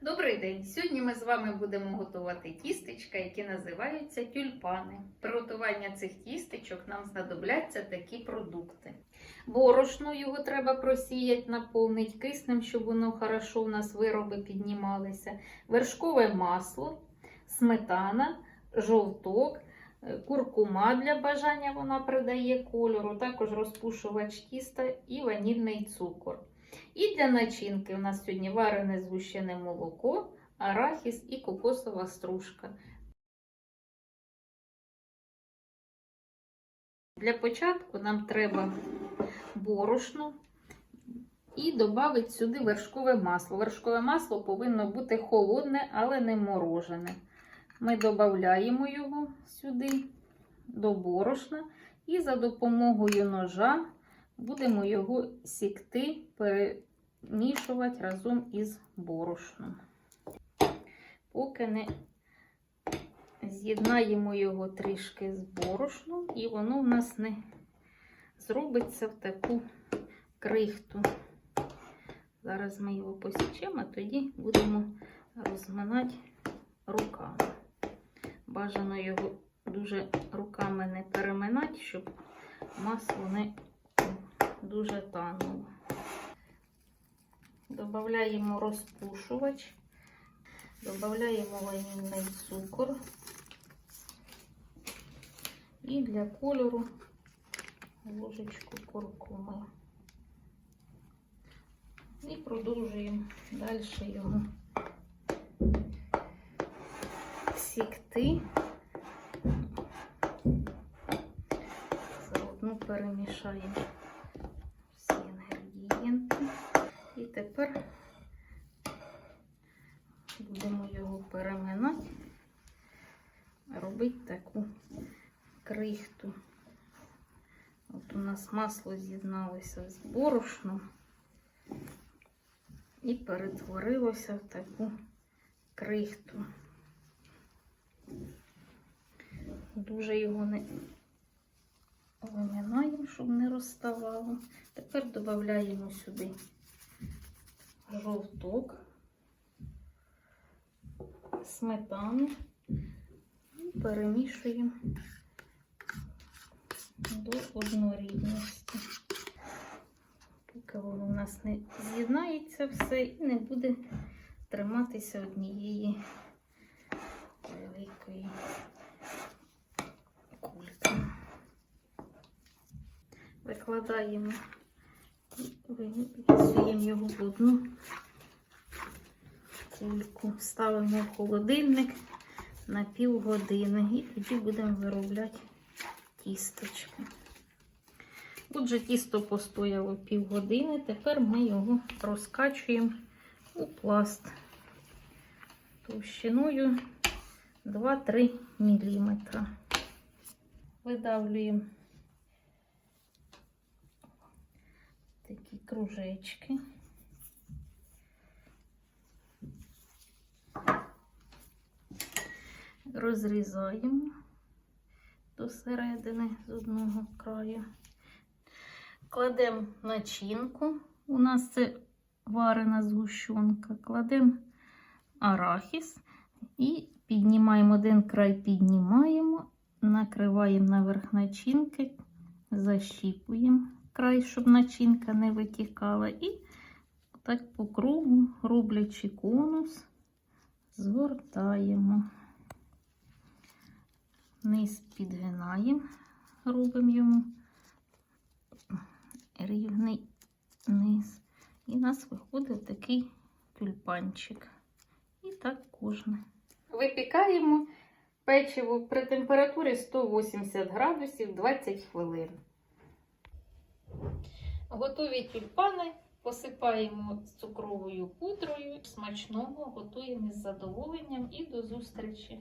Добрий день! Сьогодні ми з вами будемо готувати тістечка, які називаються тюльпани. При готуванні цих тістечок нам знадобляться такі продукти. Борошно його треба просіяти, наповнити киснем, щоб воно хорошо у нас вироби піднімалися. Вершкове масло, сметана, жовток, е, куркума для бажання вона придає кольору, також розпушувач тіста і ванільний цукор. І для начинки у нас сьогодні варене згущене молоко, арахіс і кокосова стружка. Для початку нам треба борошно і додати сюди вершкове масло. Вершкове масло повинно бути холодне, але не морожене. Ми додаємо його сюди до борошна і за допомогою ножа будемо його сікти, перемішувати разом із борошном. Поки не з'єднаємо його трішки з борошном, і воно в нас не зробиться в таку крихту. Зараз ми його посічемо, а тоді будемо розминати руками. Бажано його дуже руками не переминати, щоб масло не дуже тануло. Додаємо розпушувач, додаємо ванільний цукор і для кольору ложечку куркуми. І продовжуємо далі його сікти. Заодно перемішаємо тепер будемо його переминати, робити таку крихту. От у нас масло з'єдналося з борошном і перетворилося в таку крихту. Дуже його не виминаємо, щоб не розставало. Тепер додаємо сюди жовток, сметану і перемішуємо до однорідності. Поки воно у нас не з'єднається все і не буде триматися однієї великої кульки. Викладаємо і виписуємо його в одну кульку. Ставимо в холодильник на півгодини і тоді будемо виробляти тісточки. Отже, тісто постояло півгодини, тепер ми його розкачуємо у пласт товщиною 2-3 мм. Видавлюємо такі кружечки. Розрізаємо до середини з одного краю. Кладемо начинку. У нас це варена згущенка. Кладемо арахіс і піднімаємо один край, піднімаємо, накриваємо наверх начинки, защіпуємо край, щоб начинка не витікала. І так по кругу, роблячи конус, згортаємо. Низ підгинаємо, робимо йому рівний низ. І у нас виходить такий тюльпанчик. І так кожне. Випікаємо печиво при температурі 180 градусів 20 хвилин. Готові тюльпани посипаємо цукровою пудрою. Смачного готуємо з задоволенням і до зустрічі!